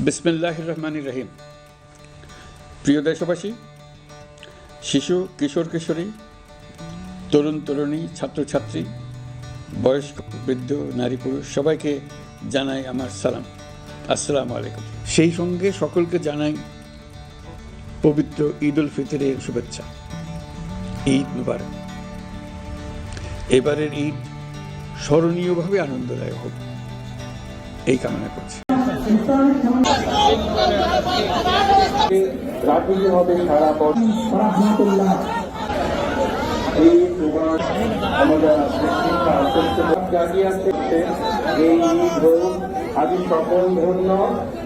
বিসমিল্লাহ রহমান রহিম। প্রিয় দেশবাসী, শিশু, কিশোর, কিশোরী, তরুণ, তরুণী, ছাত্রছাত্রী, বয়স্ক, বৃদ্ধ, নারী, পুরুষ, সবাইকে জানাই আমার সালাম। আসসালামু আলাইকুম। সেই সঙ্গে সকলকে জানাই পবিত্র ঈদ উল ফিতরের শুভেচ্ছা। ঈদ মুবারক। এবারের ঈদ স্মরণীয়ভাবে আনন্দদায়ক হোক। এই কামনা করছি। রাজনীতি এই আজ সকল ধন্য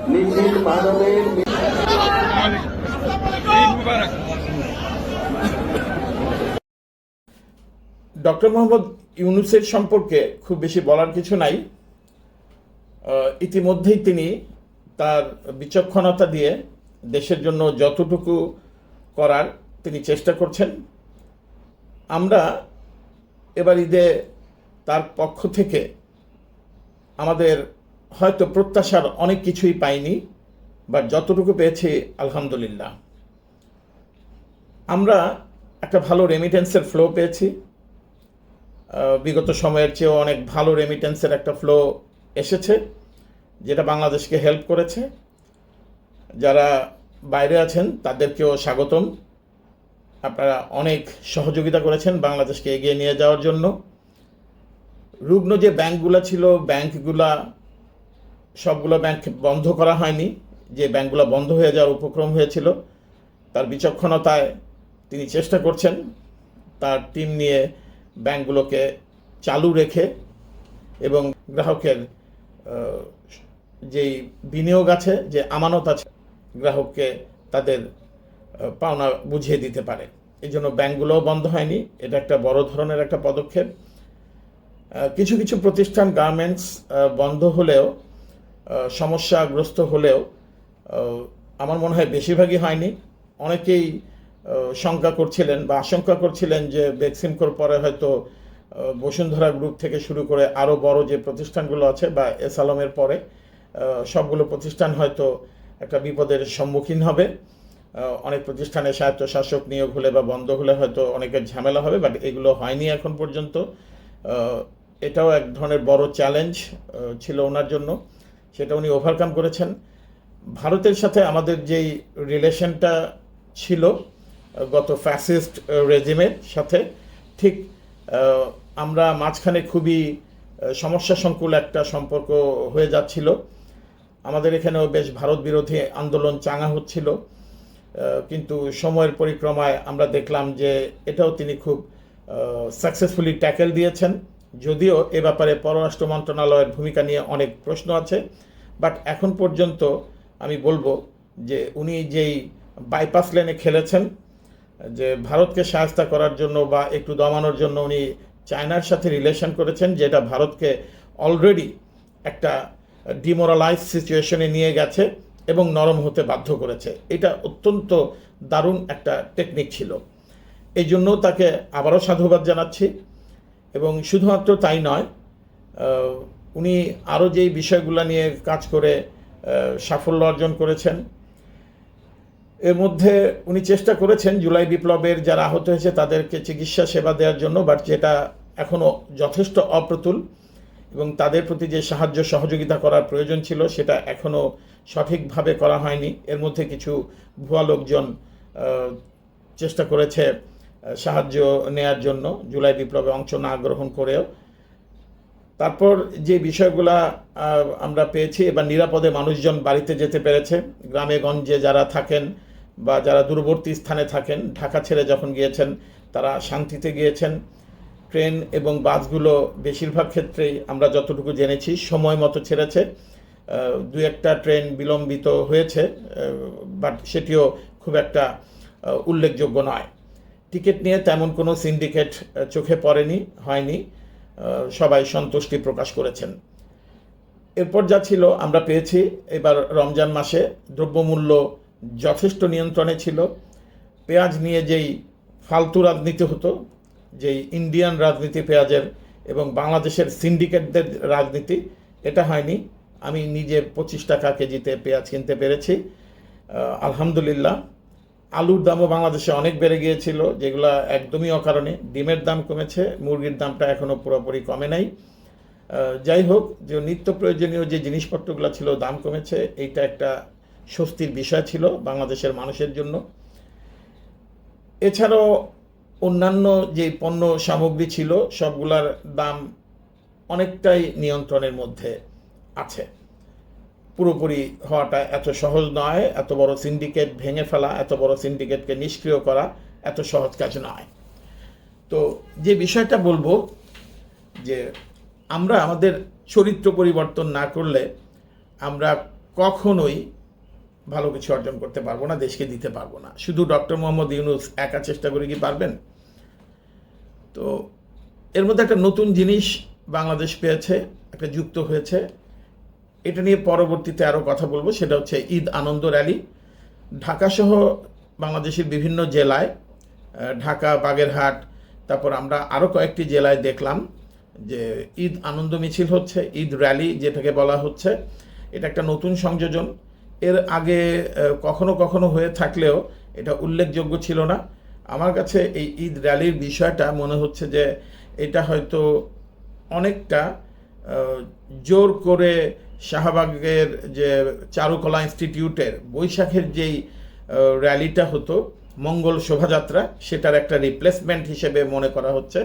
নিখিল মানবের ডক্টর মোহাম্মদ ইউনুসের সম্পর্কে খুব বেশি বলার কিছু নাই। ইতিমধ্যেই তিনি তার বিচক্ষণতা দিয়ে দেশের জন্য যতটুকু করার তিনি চেষ্টা করছেন। আমরা এবার ঈদে তার পক্ষ থেকে আমাদের হয়তো প্রত্যাশার অনেক কিছুই পাইনি, বা যতটুকু পেয়েছি, আলহামদুলিল্লাহ। আমরা একটা ভালো রেমিটেন্সের ফ্লো পেয়েছি। বিগত সময়ের চেয়েও অনেক ভালো রেমিটেন্সের একটা ফ্লো এসেছে, যেটা বাংলাদেশকে হেল্প করেছে। যারা বাইরে আছেন, তাদেরকেও স্বাগতম। আপনারা অনেক সহযোগিতা করেছেন বাংলাদেশকে এগিয়ে নিয়ে যাওয়ার জন্য। রুগ্ন যে ব্যাংকগুলো ছিল, ব্যাংকগুলা সবগুলো ব্যাংক বন্ধ করা হয়নি। যে ব্যাংকগুলো বন্ধ হয়ে যাওয়ার উপক্রম হয়েছিল, তার বিচক্ষণতায় তিনি চেষ্টা করছেন তার টিম নিয়ে ব্যাংকগুলোকে চালু রেখে এবং গ্রাহকের যেই বিনিয়োগ আছে, যে আমানত আছে, গ্রাহককে তাদের পাওনা বুঝিয়ে দিতে পারে। এই জন্য ব্যাংকগুলোও বন্ধ হয়নি। এটা একটা বড় ধরনের একটা পদক্ষেপ। কিছু কিছু প্রতিষ্ঠান গার্মেন্টস বন্ধ হলেও সমস্যাগ্রস্ত হলেও আমার মনে হয় বেশিরভাগই হয়নি। অনেকেই শঙ্কা করছিলেন বা আশঙ্কা করছিলেন যে বেক্সিমকোর পরে হয়তো বসুন্ধরা গ্রুপ থেকে শুরু করে আরও বড় যে প্রতিষ্ঠানগুলো আছে বা এস আলমের পরে সবগুলো প্রতিষ্ঠান হয়তো একটা বিপদের সম্মুখীন হবে। অনেক প্রতিষ্ঠানে স্বায়ত্তশাসক নিয়োগ হলে বা বন্ধ হলে হয়তো অনেকের ঝামেলা হবে বাট এগুলো হয়নি এখন পর্যন্ত। এটাও এক ধরনের বড় চ্যালেঞ্জ ছিল ওনার জন্য। সেটা উনি ওভারকাম করেছেন। ভারতের সাথে আমাদের যেই রিলেশনটা ছিল গত ফ্যাসিস্ট রেজিমের সাথে, ঠিক আমরা মাঝখানে খুবই সমস্যা সংকুল একটা সম্পর্ক হয়ে যাচ্ছিল। আমাদের এখানেও বেশ ভারত বিরোধী আন্দোলন চাঙা হচ্ছিল। কিন্তু সময়ের পরিক্রমায় আমরা দেখলাম যে এটাও তিনি খুব সাকসেসফুলি ট্যাকেল দিয়েছেন। যদিও এ ব্যাপারে পররাষ্ট্র মন্ত্রণালয়ের ভূমিকা নিয়ে অনেক প্রশ্ন আছে। বাট এখন পর্যন্ত আমি বলব যে উনি যেই বাইপাস লেনে খেলেছেন, যে ভারতকে সাহায্য করার জন্য বা একটু দমানোর জন্য উনি চায়নার সাথে রিলেশন করেছেন, যেটা ভারতকে অলরেডি একটা ডিমোরালাইজ সিচুয়েশনে নিয়ে গেছে এবং নরম হতে বাধ্য করেছে। এটা অত্যন্ত দারুণ একটা টেকনিক ছিল। এই জন্য তাকে আবারও সাধুবাদ জানাচ্ছি। এবং শুধুমাত্র তাই নয় উনি আরও যেই বিষয়গুলো নিয়ে কাজ করে সাফল্য অর্জন করেছেন এর মধ্যে উনি চেষ্টা করেছেন জুলাই বিপ্লবের যারা আহত হয়েছে তাদেরকে চিকিৎসা সেবা দেওয়ার জন্য বাট যেটা এখনও যথেষ্ট অপ্রতুল এবং তাদের প্রতি যে সাহায্য সহযোগিতা করার প্রয়োজন ছিল, সেটা এখনও সঠিকভাবে করা হয়নি। এর মধ্যে কিছু ভুয়া লোকজন চেষ্টা করেছে সাহায্য নেয়ার জন্য, জুলাই বিপ্লবে অংশ না গ্রহণ করেও। তারপর যে বিষয়গুলা আমরা পেয়েছি, এবার নিরাপদে মানুষজন বাড়িতে যেতে পেরেছে। গ্রামে গঞ্জে যারা থাকেন বা যারা দূরবর্তী স্থানে থাকেন, ঢাকা ছেড়ে যখন গিয়েছেন, তারা শান্তিতে গিয়েছেন। ট্রেন এবং বাসগুলো বেশিরভাগ ক্ষেত্রেই আমরা যতটুকু জেনেছি, সময় মতো ছেড়েছে। দু একটা ট্রেন বিলম্বিত হয়েছে বাট সেটিও খুব একটা উল্লেখযোগ্য নয়। টিকিট নিয়ে তেমন কোনো সিন্ডিকেট চোখে পড়েনি, হয়নি। সবাই সন্তুষ্টি প্রকাশ করেছেন। এরপর যা ছিল, আমরা পেয়েছি, এবার রমজান মাসে দ্রব্যমূল্য যথেষ্ট নিয়ন্ত্রণে ছিল। পেঁয়াজ নিয়ে যেই ফালতু রাজনীতি হতো, যেই ইন্ডিয়ান রাজনীতি পেঁয়াজের এবং বাংলাদেশের সিন্ডিকেটদের রাজনীতি, এটা হয়নি। আমি নিজে পঁচিশ টাকা কেজিতে পেঁয়াজ কিনতে পেরেছি। আলহামদুলিল্লাহ আলুর দামও বাংলাদেশে অনেক বেড়ে গিয়েছিল, যেগুলো একদমই অকারণে। ডিমের দাম কমেছে, মুরগির দামটা এখনও পুরোপুরি কমে নাই। যাই হোক, যে নিত্য প্রয়োজনীয় যে জিনিসপত্রগুলো ছিল, দাম কমেছে, এইটা একটা স্বস্তির বিষয় ছিল বাংলাদেশের মানুষের জন্য। এছাড়াও অন্যান্য যে পণ্য সামগ্রী ছিল, সবগুলার দাম অনেকটাই নিয়ন্ত্রণের মধ্যে আছে। পুরোপুরি হওয়াটা এত সহজ নয়, এত বড় সিন্ডিকেট ভেঙে ফেলা, এত বড় সিন্ডিকেটকে নিষ্ক্রিয় করা এত সহজ কাজ নয়। তো যে বিষয়টা বলব, যে আমরা আমাদের চরিত্র পরিবর্তন না করলে আমরা কখনোই ভালো কিছু অর্জন করতে পারব না, দেশকে দিতে পারব না। শুধু ডক্টর মোহাম্মদ ইউনুস একা চেষ্টা করে কি পারবেন? তো এর মধ্যে একটা নতুন জিনিস বাংলাদেশ পেয়েছে, একটা যুক্ত হয়েছে এটা নিয়ে পরবর্তীতে আরও কথা বলব, সেটা হচ্ছে ঈদ আনন্দ র্যালি। ঢাকাসহ বাংলাদেশের বিভিন্ন জেলায় ঢাকা, বাগেরহাট, তারপর আমরা আরও কয়েকটি জেলায় দেখলাম যে ঈদ আনন্দ মিছিল হচ্ছে, ঈদ র্যালি যেটাকে বলা হচ্ছে। এটা একটা নতুন সংযোজন। এর আগে কখনো কখনো হয়ে থাকলেও এটা উল্লেখযোগ্য ছিল না। আমার কাছে এই ঈদ র্যালির বিষয়টা মনে হচ্ছে যে এটা হয়তো অনেকটা জোর করে শাহবাগের যে চারুকলা ইনস্টিটিউটের বৈশাখের যেই র্যালিটা হতো, মঙ্গল শোভাযাত্রা, সেটার একটা রিপ্লেসমেন্ট হিসেবে মনে করা হচ্ছে।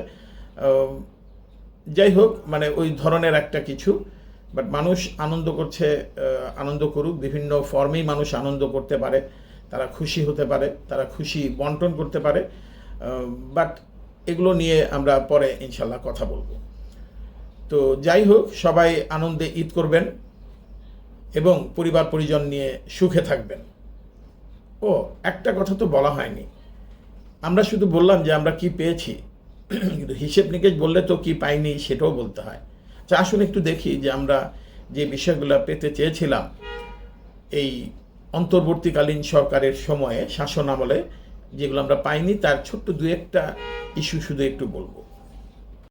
যাই হোক মানে ওই ধরনের একটা কিছু বাট মানুষ আনন্দ করছে আনন্দ করুক, বিভিন্ন ফর্মেই মানুষ আনন্দ করতে পারে, তারা খুশি হতে পারে, তারা খুশি বন্টন করতে পারে বাট এগুলো নিয়ে আমরা পরে ইনশাল্লাহ কথা বলব। তো যাই হোক, সবাই আনন্দে ঈদ করবেন এবং পরিবার পরিজন নিয়ে সুখে থাকবেন। ও, একটা কথা তো বলা হয়নি। আমরা শুধু বললাম যে আমরা কি পেয়েছি। কিন্তু হিসেব নিকেশ বললে তো কি পাইনি সেটাও বলতে হয়। আচ্ছা আসুন একটু দেখি যে আমরা যে বিষয়গুলো পেতে চেয়েছিলাম, এই অন্তর্বর্তীকালীন সরকারের সময়ে শাসন আমলে যেগুলো আমরা পাইনি, তার ছোট্ট দু একটা ইস্যু শুধু একটু বলব।